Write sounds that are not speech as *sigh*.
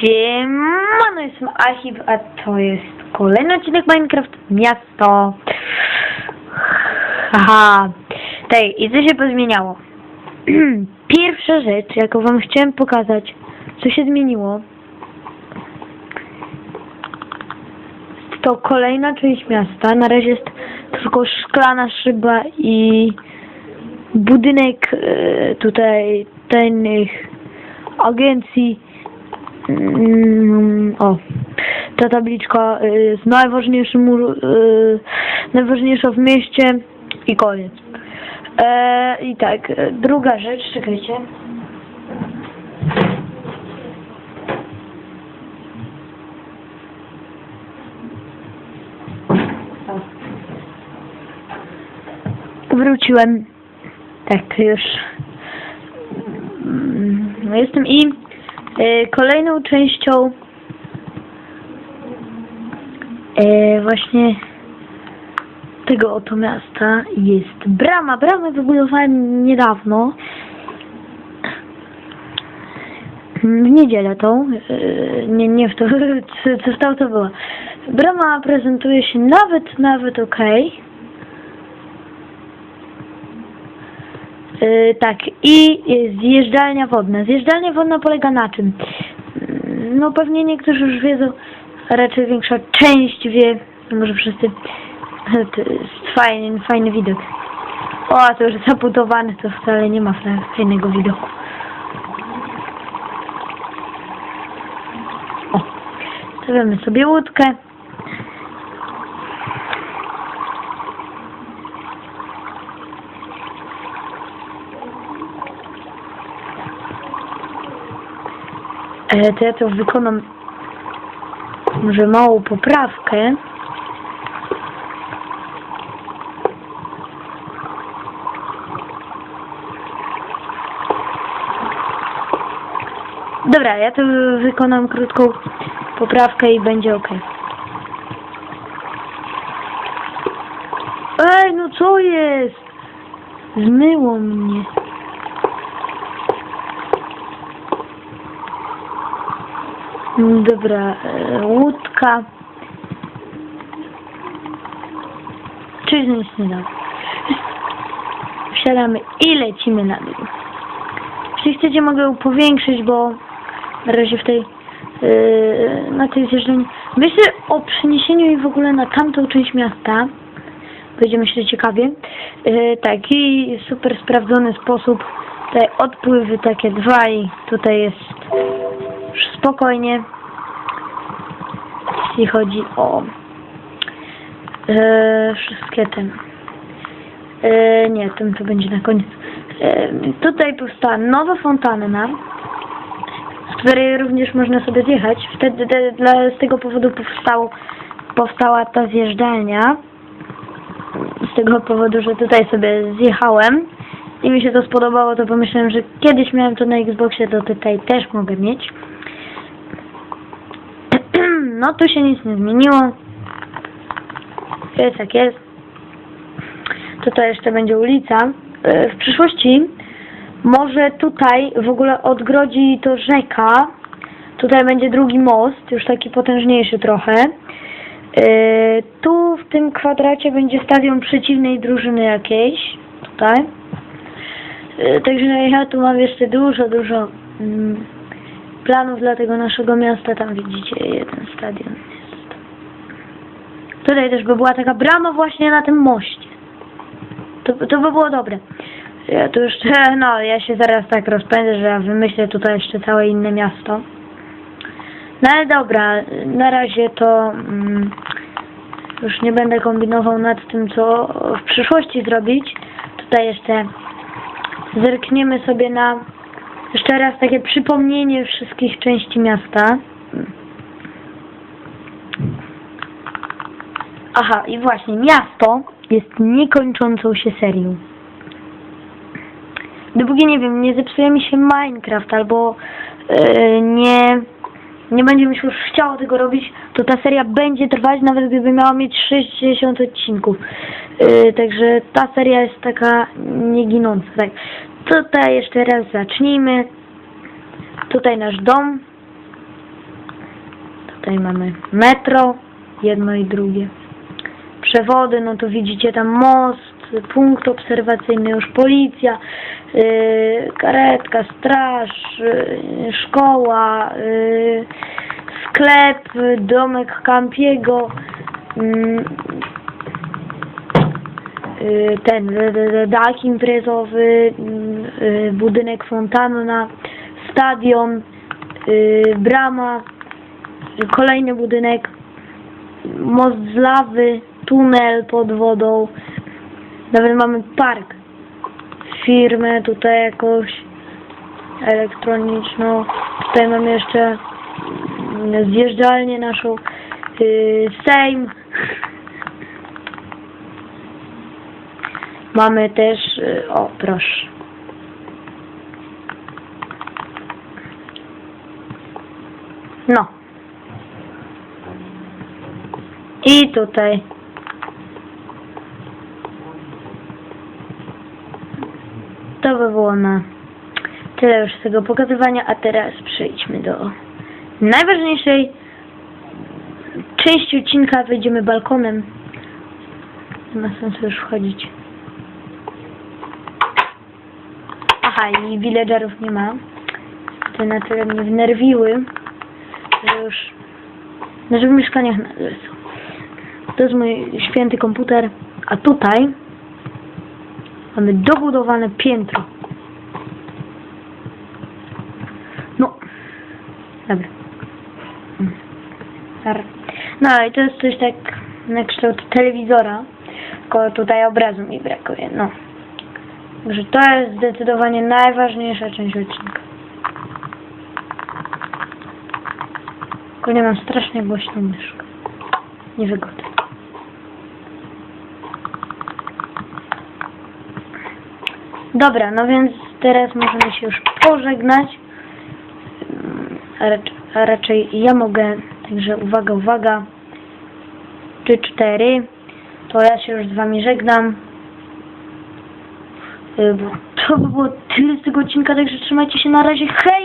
Siemano, jestem Archiv, a to jest kolejny odcinek Minecraft Miasto. Haha. Tej, i co się pozmieniało? *clears throat* Pierwsza rzecz, jaką wam chciałem pokazać, co się zmieniło, to kolejna część miasta. Na razie jest tylko szklana szyba i budynek e, tutaj tajnych agencji. Mm, o, ta tabliczka y, jest najważniejszy mur, y, najważniejsza w mieście i koniec. E, I tak, e, druga rzecz, czekajcie. Wróciłem. Tak, już. Mm, jestem i kolejną częścią e, właśnie tego oto miasta jest brama. Bramę wybudowałem niedawno. W niedzielę tą, e, nie, nie w to, *laughs* co, co stał to była. Brama prezentuje się nawet, nawet okej. Yy, tak, i zjeżdżalnia wodna. Zjeżdżalnia wodna polega na czym? No pewnie niektórzy już wiedzą, raczej większa część wie, może wszyscy, to jest fajny, fajny widok. O, to już zaputowane, to wcale nie ma fa- fajnego widoku. O, stawiamy sobie łódkę. To ja to wykonam może małą poprawkę. Dobra, ja to wykonam krótką poprawkę i będzie ok. Ej, no co jest? Zmyło mnie. Dobra, e, łódka. Czyli nic nie da. Wsiadamy i lecimy na dół. Jeśli chcecie mogę ją powiększyć, bo na razie w tej yy, na tej zjeżdżalni. Myślę o przeniesieniu jej w ogóle na tamtą część miasta. Będzie myślę ciekawie. Yy, taki super sprawdzony sposób. Tutaj odpływy takie dwa i tutaj jest już spokojnie. Jeśli chodzi o e, wszystkie te. E, nie, tym to będzie na koniec. E, tutaj powstała nowa fontanna, z której również można sobie zjechać. Wtedy de, z tego powodu powstał, powstała ta zjeżdżalnia. Z tego powodu, że tutaj sobie zjechałem i mi się to spodobało, to pomyślałem, że kiedyś miałem to na Xboxie, to tutaj też mogę mieć. No tu się nic nie zmieniło. Jest jak jest. Tutaj jeszcze będzie ulica. E, W przyszłości może tutaj w ogóle odgrodzi to rzeka. Tutaj będzie drugi most, już taki potężniejszy trochę. E, Tu w tym kwadracie będzie stadion przeciwnej drużyny jakiejś. Tutaj. E, Także ja tu mam jeszcze dużo, dużo mm, planów dla tego naszego miasta. Tam widzicie jeden stadion jest. Tutaj też by była taka brama właśnie na tym moście. To, to by było dobre. Ja tu *laughs* no, ja się zaraz tak rozpędzę, że ja wymyślę tutaj jeszcze całe inne miasto. No ale dobra, na razie to mm, już nie będę kombinował nad tym, co w przyszłości zrobić. Tutaj jeszcze zerkniemy sobie na jeszcze raz takie przypomnienie wszystkich części miasta. Aha, i właśnie, miasto jest niekończącą się serią. Dopóki, nie wiem, nie zepsuje mi się Minecraft albo yy, nie, nie będzie mi się już chciało tego robić, to ta seria będzie trwać, nawet gdyby miała mieć 60 odcinków. Yy, także ta seria jest taka nieginąca. Tak. Tutaj jeszcze raz zacznijmy. Tutaj nasz dom. Tutaj mamy metro, jedno i drugie. Przewody, no to widzicie tam most, punkt obserwacyjny, już policja, yy, karetka, straż, yy, szkoła, yy, sklep, domek Kampiego, yy, ten y, y, dach imprezowy, budynek fontanna, stadion, brama, y, kolejny budynek, most z lawy, tunel pod wodą, nawet mamy park, firmę tutaj jakąś elektroniczną, tutaj mamy jeszcze mm, zjeżdżalnię naszą, Sejm, mamy też, yy, o proszę, no, i tutaj To by było na tyle już z tego pokazywania, a teraz przejdźmy do najważniejszej części odcinka. Wejdziemy balkonem. Nie ma sensu już wchodzić. Aha, i villagerów nie ma. Te na tyle mnie wnerwiły, że już... No, że w mieszkaniach są. To jest mój święty komputer, a tutaj Mamy dobudowane piętro. No. Dobra. No i to jest coś tak na kształt telewizora. Tylko tutaj obrazu mi brakuje. No. Także to jest zdecydowanie najważniejsza część odcinka. Tylko nie mam strasznie głośną myszkę. Niewygodnie. Dobra, no więc teraz możemy się już pożegnać. A, rac- a raczej ja mogę, także uwaga, uwaga. 3, 4. To ja się już z wami żegnam. To by było tyle z tego odcinka, także trzymajcie się na razie. Hej!